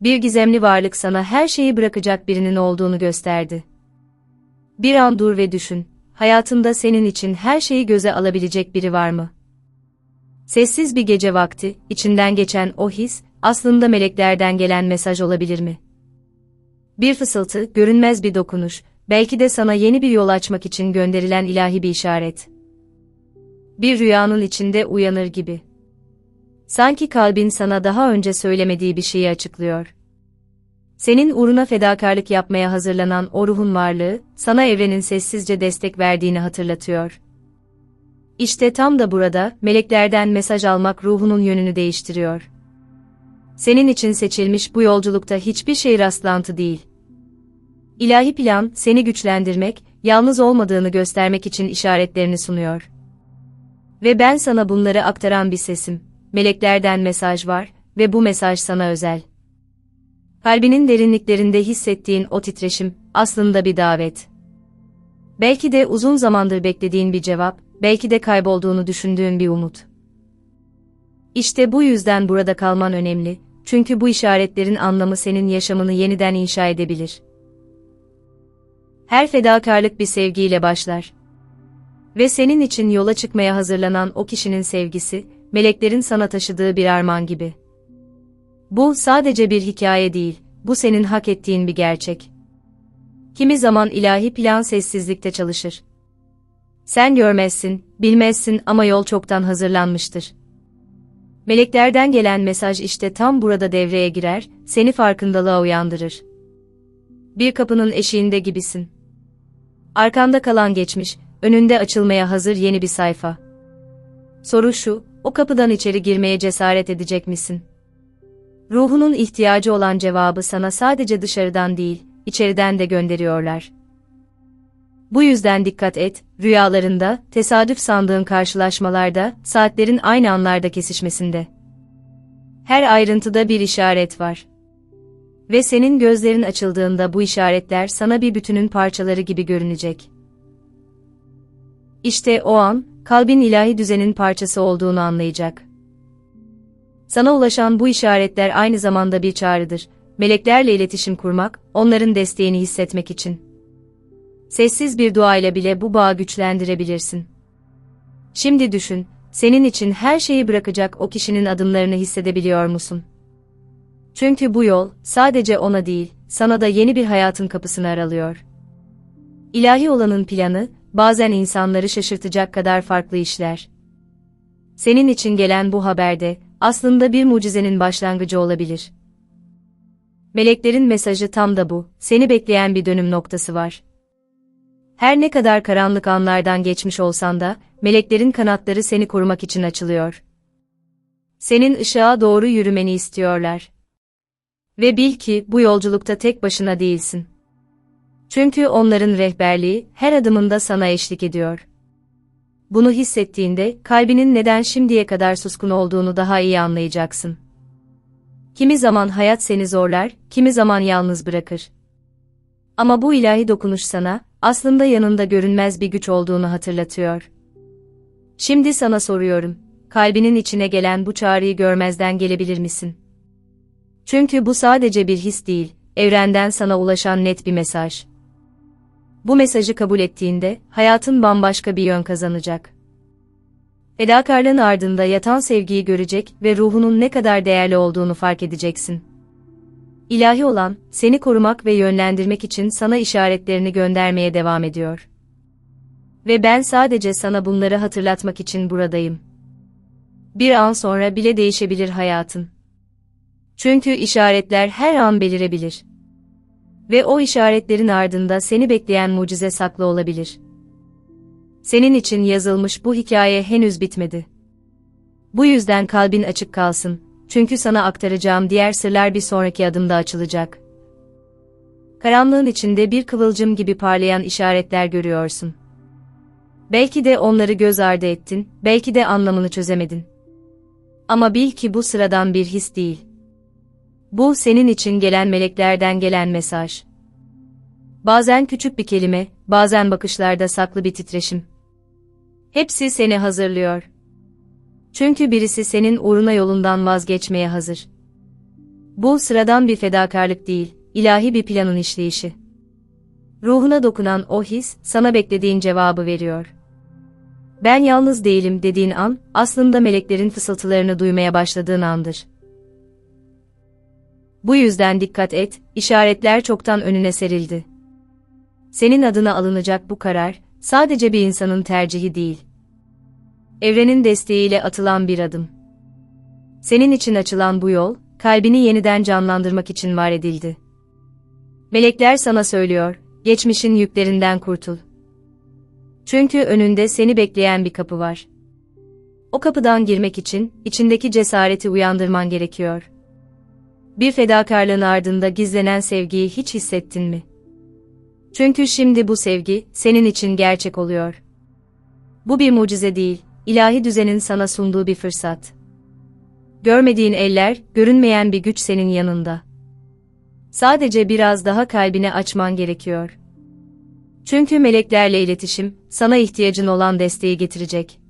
Bir gizemli varlık sana her şeyi bırakacak birinin olduğunu gösterdi. Bir an dur ve düşün, hayatında senin için her şeyi göze alabilecek biri var mı? Sessiz bir gece vakti, içinden geçen o his, aslında meleklerden gelen mesaj olabilir mi? Bir fısıltı, görünmez bir dokunuş, belki de sana yeni bir yol açmak için gönderilen ilahi bir işaret. Bir rüyanın içinde uyanır gibi. Sanki kalbin sana daha önce söylemediği bir şeyi açıklıyor. Senin uğruna fedakarlık yapmaya hazırlanan o ruhun varlığı, sana evrenin sessizce destek verdiğini hatırlatıyor. İşte tam da burada, meleklerden mesaj almak ruhunun yönünü değiştiriyor. Senin için seçilmiş bu yolculukta hiçbir şey rastlantı değil. İlahi plan, seni güçlendirmek, yalnız olmadığını göstermek için işaretlerini sunuyor. Ve ben sana bunları aktaran bir sesim. Meleklerden mesaj var ve bu mesaj sana özel. Kalbinin derinliklerinde hissettiğin o titreşim aslında bir davet. Belki de uzun zamandır beklediğin bir cevap, belki de kaybolduğunu düşündüğün bir umut. İşte bu yüzden burada kalman önemli, çünkü bu işaretlerin anlamı senin yaşamını yeniden inşa edebilir. Her fedakarlık bir sevgiyle başlar. Ve senin için yola çıkmaya hazırlanan o kişinin sevgisi, meleklerin sana taşıdığı bir armağan gibi. Bu sadece bir hikaye değil, bu senin hak ettiğin bir gerçek. Kimi zaman ilahi plan sessizlikte çalışır. Sen görmezsin, bilmezsin ama yol çoktan hazırlanmıştır. Meleklerden gelen mesaj işte tam burada devreye girer, seni farkındalığa uyandırır. Bir kapının eşiğinde gibisin. Arkanda kalan geçmiş, önünde açılmaya hazır yeni bir sayfa. Soru şu, o kapıdan içeri girmeye cesaret edecek misin? Ruhunun ihtiyacı olan cevabı sana sadece dışarıdan değil, içeriden de gönderiyorlar. Bu yüzden dikkat et, rüyalarında, tesadüf sandığın karşılaşmalarda, saatlerin aynı anlarda kesişmesinde. Her ayrıntıda bir işaret var. Ve senin gözlerin açıldığında bu işaretler sana bir bütünün parçaları gibi görünecek. İşte o an, kalbin ilahi düzenin parçası olduğunu anlayacak. Sana ulaşan bu işaretler aynı zamanda bir çağrıdır. Meleklerle iletişim kurmak, onların desteğini hissetmek için. Sessiz bir dua ile bile bu bağı güçlendirebilirsin. Şimdi düşün, senin için her şeyi bırakacak o kişinin adımlarını hissedebiliyor musun? Çünkü bu yol, sadece ona değil, sana da yeni bir hayatın kapısını aralıyor. İlahi olanın planı, bazen insanları şaşırtacak kadar farklı işler. Senin için gelen bu haberde, aslında bir mucizenin başlangıcı olabilir. Meleklerin mesajı tam da bu, seni bekleyen bir dönüm noktası var. Her ne kadar karanlık anlardan geçmiş olsan da, meleklerin kanatları seni korumak için açılıyor. Senin ışığa doğru yürümeni istiyorlar. Ve bil ki bu yolculukta tek başına değilsin. Çünkü onların rehberliği her adımında sana eşlik ediyor. Bunu hissettiğinde kalbinin neden şimdiye kadar suskun olduğunu daha iyi anlayacaksın. Kimi zaman hayat seni zorlar, kimi zaman yalnız bırakır. Ama bu ilahi dokunuş sana aslında yanında görünmez bir güç olduğunu hatırlatıyor. Şimdi sana soruyorum. Kalbinin içine gelen bu çağrıyı görmezden gelebilir misin? Çünkü bu sadece bir his değil, evrenden sana ulaşan net bir mesaj. Bu mesajı kabul ettiğinde hayatın bambaşka bir yön kazanacak. Fedakarlığın ardında yatan sevgiyi görecek ve ruhunun ne kadar değerli olduğunu fark edeceksin. İlahi olan, seni korumak ve yönlendirmek için sana işaretlerini göndermeye devam ediyor. Ve ben sadece sana bunları hatırlatmak için buradayım. Bir an sonra bile değişebilir hayatın. Çünkü işaretler her an belirebilir. Ve o işaretlerin ardında seni bekleyen mucize saklı olabilir. Senin için yazılmış bu hikaye henüz bitmedi. Bu yüzden kalbin açık kalsın, çünkü sana aktaracağım diğer sırlar bir sonraki adımda açılacak. Karanlığın içinde bir kıvılcım gibi parlayan işaretler görüyorsun. Belki de onları göz ardı ettin, belki de anlamını çözemedin. Ama bil ki bu sıradan bir his değil. Bu senin için gelen meleklerden gelen mesaj. Bazen küçük bir kelime, bazen bakışlarda saklı bir titreşim. Hepsi seni hazırlıyor. Çünkü birisi senin uğruna yolundan vazgeçmeye hazır. Bu sıradan bir fedakarlık değil, ilahi bir planın işleyişi. Ruhuna dokunan o his, sana beklediğin cevabı veriyor. Ben yalnız değilim dediğin an, aslında meleklerin fısıltılarını duymaya başladığın andır. Bu yüzden dikkat et, işaretler çoktan önüne serildi. Senin adına alınacak bu karar, sadece bir insanın tercihi değil. Evrenin desteğiyle atılan bir adım. Senin için açılan bu yol, kalbini yeniden canlandırmak için var edildi. Melekler sana söylüyor, geçmişin yüklerinden kurtul. Çünkü önünde seni bekleyen bir kapı var. O kapıdan girmek için, içindeki cesareti uyandırman gerekiyor. Bir fedakarlığın ardında gizlenen sevgiyi hiç hissettin mi? Çünkü şimdi bu sevgi, senin için gerçek oluyor. Bu bir mucize değil, ilahi düzenin sana sunduğu bir fırsat. Görmediğin eller, görünmeyen bir güç senin yanında. Sadece biraz daha kalbine açman gerekiyor. Çünkü meleklerle iletişim, sana ihtiyacın olan desteği getirecek.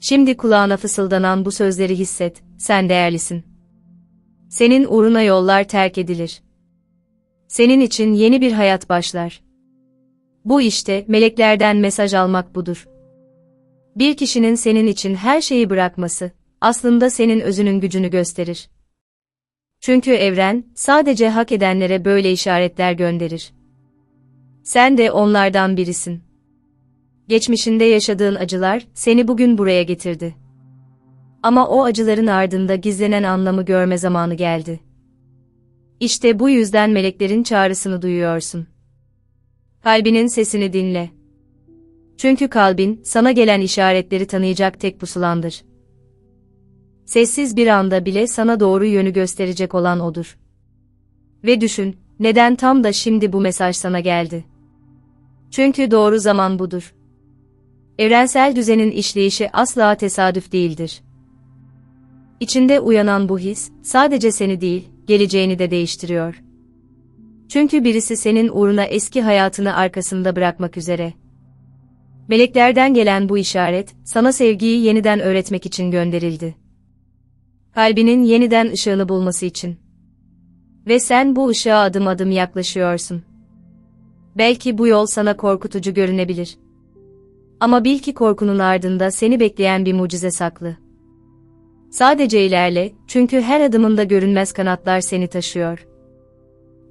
Şimdi kulağına fısıldanan bu sözleri hisset, sen değerlisin. Senin uğruna yollar terk edilir. Senin için yeni bir hayat başlar. Bu işte meleklerden mesaj almak budur. Bir kişinin senin için her şeyi bırakması, aslında senin özünün gücünü gösterir. Çünkü evren, sadece hak edenlere böyle işaretler gönderir. Sen de onlardan birisin. Geçmişinde yaşadığın acılar, seni bugün buraya getirdi. Ama o acıların ardında gizlenen anlamı görme zamanı geldi. İşte bu yüzden meleklerin çağrısını duyuyorsun. Kalbinin sesini dinle. Çünkü kalbin, sana gelen işaretleri tanıyacak tek pusulandır. Sessiz bir anda bile sana doğru yönü gösterecek olan odur. Ve düşün, neden tam da şimdi bu mesaj sana geldi? Çünkü doğru zaman budur. Evrensel düzenin işleyişi asla tesadüf değildir. İçinde uyanan bu his, sadece seni değil, geleceğini de değiştiriyor. Çünkü birisi senin uğruna eski hayatını arkasında bırakmak üzere. Meleklerden gelen bu işaret, sana sevgiyi yeniden öğretmek için gönderildi. Kalbinin yeniden ışığını bulması için. Ve sen bu ışığa adım adım yaklaşıyorsun. Belki bu yol sana korkutucu görünebilir. Ama bil ki korkunun ardında seni bekleyen bir mucize saklı. Sadece ilerle, çünkü her adımında görünmez kanatlar seni taşıyor.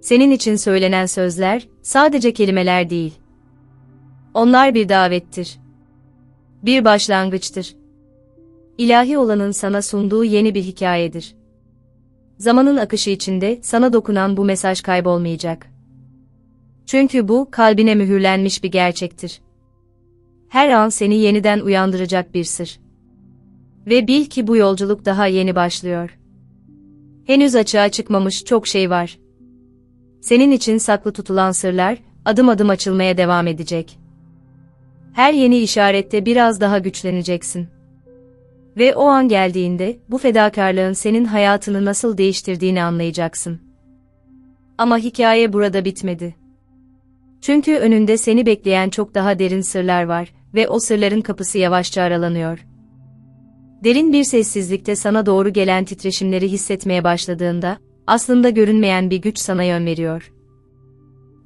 Senin için söylenen sözler, sadece kelimeler değil. Onlar bir davettir. Bir başlangıçtır. İlahi olanın sana sunduğu yeni bir hikayedir. Zamanın akışı içinde sana dokunan bu mesaj kaybolmayacak. Çünkü bu kalbine mühürlenmiş bir gerçektir. Her an seni yeniden uyandıracak bir sır. Ve bil ki bu yolculuk daha yeni başlıyor. Henüz açığa çıkmamış çok şey var. Senin için saklı tutulan sırlar, adım adım açılmaya devam edecek. Her yeni işarette biraz daha güçleneceksin. Ve o an geldiğinde, bu fedakarlığın senin hayatını nasıl değiştirdiğini anlayacaksın. Ama hikaye burada bitmedi. Çünkü önünde seni bekleyen çok daha derin sırlar var ve o sırların kapısı yavaşça aralanıyor. Derin bir sessizlikte sana doğru gelen titreşimleri hissetmeye başladığında, aslında görünmeyen bir güç sana yön veriyor.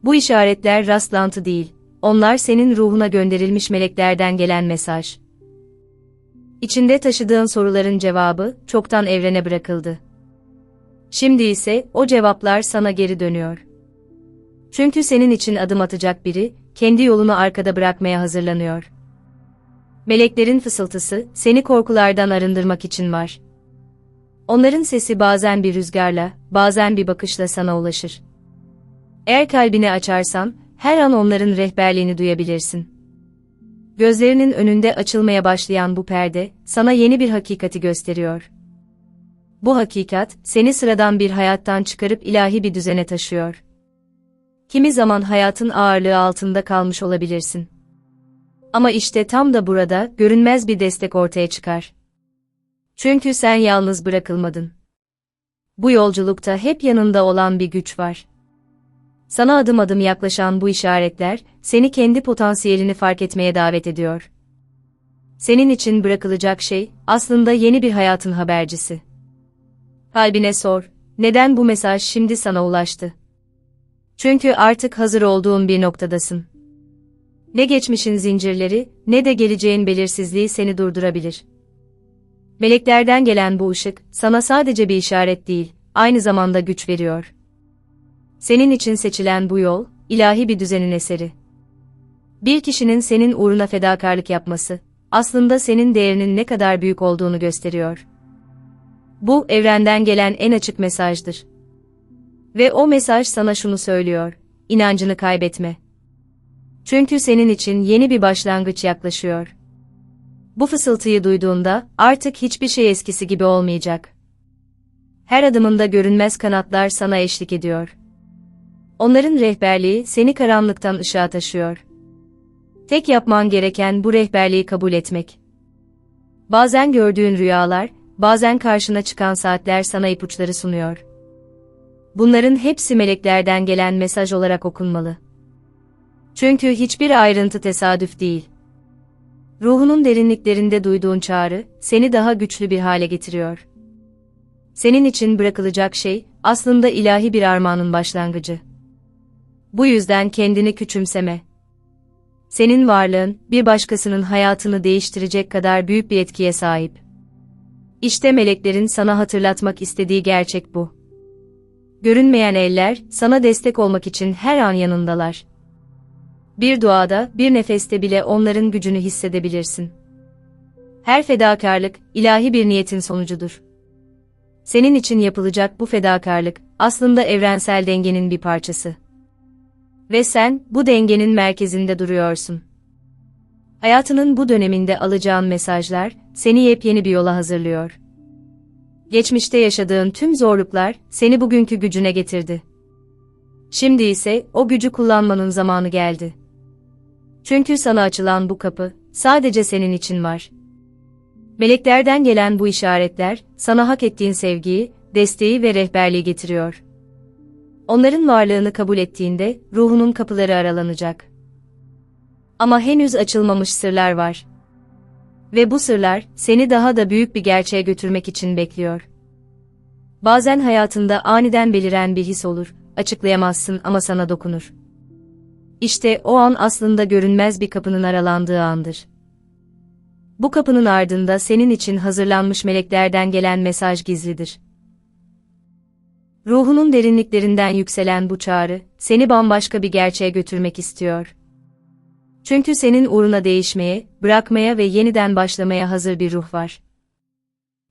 Bu işaretler rastlantı değil, onlar senin ruhuna gönderilmiş meleklerden gelen mesaj. İçinde taşıdığın soruların cevabı çoktan evrene bırakıldı. Şimdi ise o cevaplar sana geri dönüyor. Çünkü senin için adım atacak biri, kendi yolunu arkada bırakmaya hazırlanıyor. Meleklerin fısıltısı, seni korkulardan arındırmak için var. Onların sesi bazen bir rüzgarla, bazen bir bakışla sana ulaşır. Eğer kalbini açarsan, her an onların rehberliğini duyabilirsin. Gözlerinin önünde açılmaya başlayan bu perde, sana yeni bir hakikati gösteriyor. Bu hakikat, seni sıradan bir hayattan çıkarıp ilahi bir düzene taşıyor. Kimi zaman hayatın ağırlığı altında kalmış olabilirsin. Ama işte tam da burada görünmez bir destek ortaya çıkar. Çünkü sen yalnız bırakılmadın. Bu yolculukta hep yanında olan bir güç var. Sana adım adım yaklaşan bu işaretler, seni kendi potansiyelini fark etmeye davet ediyor. Senin için bırakılacak şey, aslında yeni bir hayatın habercisi. Kalbine sor, neden bu mesaj şimdi sana ulaştı? Çünkü artık hazır olduğun bir noktadasın. Ne geçmişin zincirleri, ne de geleceğin belirsizliği seni durdurabilir. Meleklerden gelen bu ışık, sana sadece bir işaret değil, aynı zamanda güç veriyor. Senin için seçilen bu yol, ilahi bir düzenin eseri. Bir kişinin senin uğruna fedakarlık yapması, aslında senin değerinin ne kadar büyük olduğunu gösteriyor. Bu, evrenden gelen en açık mesajdır. Ve o mesaj sana şunu söylüyor, inancını kaybetme. Çünkü senin için yeni bir başlangıç yaklaşıyor. Bu fısıltıyı duyduğunda, artık hiçbir şey eskisi gibi olmayacak. Her adımında görünmez kanatlar sana eşlik ediyor. Onların rehberliği seni karanlıktan ışığa taşıyor. Tek yapman gereken bu rehberliği kabul etmek. Bazen gördüğün rüyalar, bazen karşına çıkan saatler sana ipuçları sunuyor. Bunların hepsi meleklerden gelen mesaj olarak okunmalı. Çünkü hiçbir ayrıntı tesadüf değil. Ruhunun derinliklerinde duyduğun çağrı, seni daha güçlü bir hale getiriyor. Senin için bırakılacak şey, aslında ilahi bir armağanın başlangıcı. Bu yüzden kendini küçümseme. Senin varlığın, bir başkasının hayatını değiştirecek kadar büyük bir etkiye sahip. İşte meleklerin sana hatırlatmak istediği gerçek bu. Görünmeyen eller, sana destek olmak için her an yanındalar. Bir duada, bir nefeste bile onların gücünü hissedebilirsin. Her fedakarlık, ilahi bir niyetin sonucudur. Senin için yapılacak bu fedakarlık, aslında evrensel dengenin bir parçası. Ve sen, bu dengenin merkezinde duruyorsun. Hayatının bu döneminde alacağın mesajlar, seni yepyeni bir yola hazırlıyor. Geçmişte yaşadığın tüm zorluklar, seni bugünkü gücüne getirdi. Şimdi ise, o gücü kullanmanın zamanı geldi. Çünkü sana açılan bu kapı, sadece senin için var. Meleklerden gelen bu işaretler, sana hak ettiğin sevgiyi, desteği ve rehberliği getiriyor. Onların varlığını kabul ettiğinde, ruhunun kapıları aralanacak. Ama henüz açılmamış sırlar var. Ve bu sırlar, seni daha da büyük bir gerçeğe götürmek için bekliyor. Bazen hayatında aniden beliren bir his olur, açıklayamazsın ama sana dokunur. İşte o an aslında görünmez bir kapının aralandığı andır. Bu kapının ardında senin için hazırlanmış meleklerden gelen mesaj gizlidir. Ruhunun derinliklerinden yükselen bu çağrı, seni bambaşka bir gerçeğe götürmek istiyor. Çünkü senin uğruna değişmeye, bırakmaya ve yeniden başlamaya hazır bir ruh var.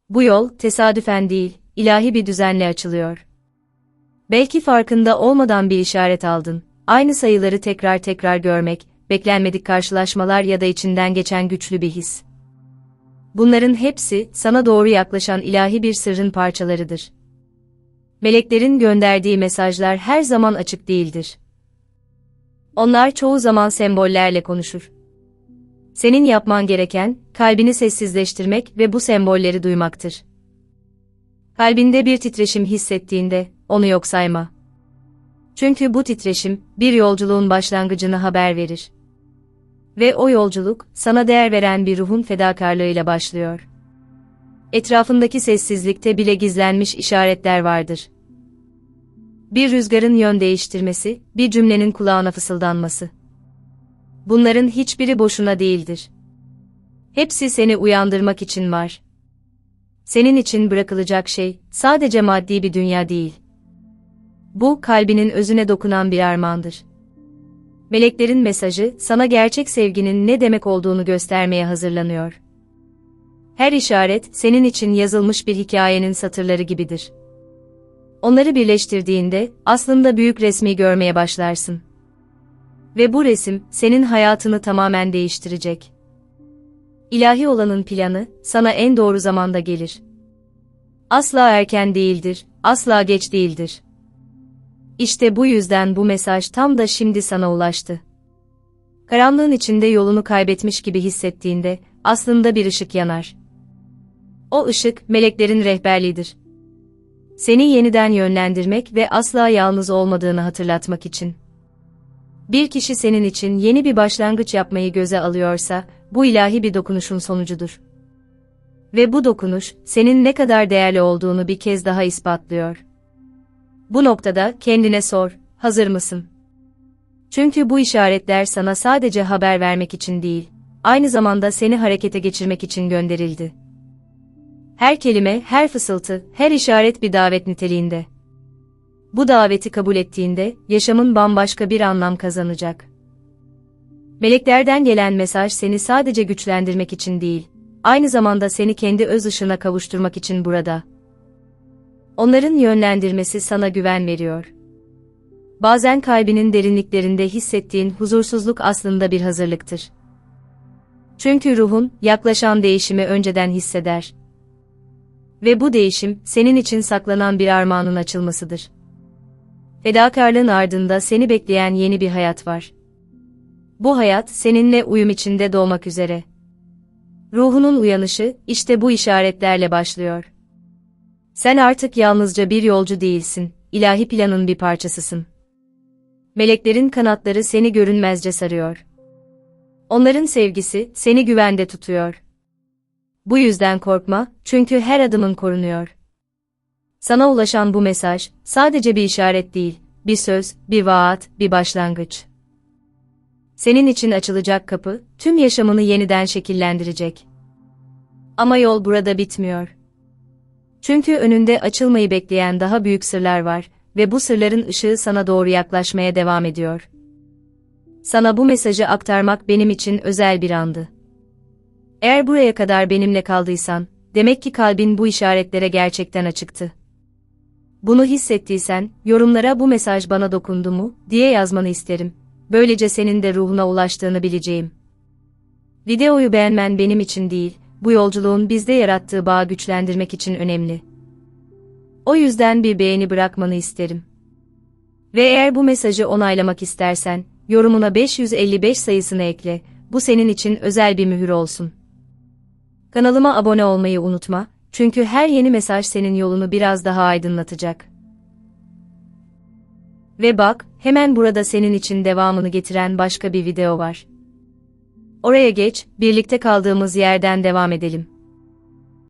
Bu yol, tesadüfen değil, ilahi bir düzenle açılıyor. Belki farkında olmadan bir işaret aldın, aynı sayıları tekrar tekrar görmek, beklenmedik karşılaşmalar ya da içinden geçen güçlü bir his. Bunların hepsi, sana doğru yaklaşan ilahi bir sırrın parçalarıdır. Meleklerin gönderdiği mesajlar her zaman açık değildir. Onlar çoğu zaman sembollerle konuşur. Senin yapman gereken, kalbini sessizleştirmek ve bu sembolleri duymaktır. Kalbinde bir titreşim hissettiğinde, onu yok sayma. Çünkü bu titreşim, bir yolculuğun başlangıcını haber verir. Ve o yolculuk, sana değer veren bir ruhun fedakarlığıyla başlıyor. Etrafındaki sessizlikte bile gizlenmiş işaretler vardır. Bir rüzgarın yön değiştirmesi, bir cümlenin kulağına fısıldanması. Bunların hiçbiri boşuna değildir. Hepsi seni uyandırmak için var. Senin için bırakılacak şey, sadece maddi bir dünya değil. Bu, kalbinin özüne dokunan bir armağandır. Meleklerin mesajı, sana gerçek sevginin ne demek olduğunu göstermeye hazırlanıyor. Her işaret, senin için yazılmış bir hikayenin satırları gibidir. Onları birleştirdiğinde, aslında büyük resmi görmeye başlarsın. Ve bu resim, senin hayatını tamamen değiştirecek. İlahi olanın planı, sana en doğru zamanda gelir. Asla erken değildir, asla geç değildir. İşte bu yüzden bu mesaj tam da şimdi sana ulaştı. Karanlığın içinde yolunu kaybetmiş gibi hissettiğinde, aslında bir ışık yanar. O ışık, meleklerin rehberliğidir. Seni yeniden yönlendirmek ve asla yalnız olmadığını hatırlatmak için. Bir kişi senin için yeni bir başlangıç yapmayı göze alıyorsa, bu ilahi bir dokunuşun sonucudur. Ve bu dokunuş, senin ne kadar değerli olduğunu bir kez daha ispatlıyor. Bu noktada kendine sor, hazır mısın? Çünkü bu işaretler sana sadece haber vermek için değil, aynı zamanda seni harekete geçirmek için gönderildi. Her kelime, her fısıltı, her işaret bir davet niteliğinde. Bu daveti kabul ettiğinde, yaşamın bambaşka bir anlam kazanacak. Meleklerden gelen mesaj seni sadece güçlendirmek için değil, aynı zamanda seni kendi öz ışığına kavuşturmak için burada. Onların yönlendirmesi sana güven veriyor. Bazen kalbinin derinliklerinde hissettiğin huzursuzluk aslında bir hazırlıktır. Çünkü ruhun yaklaşan değişimi önceden hisseder. Ve bu değişim senin için saklanan bir armağanın açılmasıdır. Fedakarlığın ardında seni bekleyen yeni bir hayat var. Bu hayat seninle uyum içinde doğmak üzere. Ruhunun uyanışı işte bu işaretlerle başlıyor. Sen artık yalnızca bir yolcu değilsin, ilahi planın bir parçasısın. Meleklerin kanatları seni görünmezce sarıyor. Onların sevgisi seni güvende tutuyor. Bu yüzden korkma, çünkü her adımın korunuyor. Sana ulaşan bu mesaj, sadece bir işaret değil, bir söz, bir vaat, bir başlangıç. Senin için açılacak kapı, tüm yaşamını yeniden şekillendirecek. Ama yol burada bitmiyor. Çünkü önünde açılmayı bekleyen daha büyük sırlar var ve bu sırların ışığı sana doğru yaklaşmaya devam ediyor. Sana bu mesajı aktarmak benim için özel bir andı. Eğer buraya kadar benimle kaldıysan, demek ki kalbin bu işaretlere gerçekten açıktı. Bunu hissettiysen, yorumlara bu mesaj bana dokundu mu, diye yazmanı isterim. Böylece senin de ruhuna ulaştığını bileceğim. Videoyu beğenmen benim için değil, bu yolculuğun bizde yarattığı bağı güçlendirmek için önemli. O yüzden bir beğeni bırakmanı isterim. Ve eğer bu mesajı onaylamak istersen, yorumuna 555 sayısını ekle, bu senin için özel bir mühür olsun. Kanalıma abone olmayı unutma, çünkü her yeni mesaj senin yolunu biraz daha aydınlatacak. Ve bak, hemen burada senin için devamını getiren başka bir video var. Oraya geç, birlikte kaldığımız yerden devam edelim.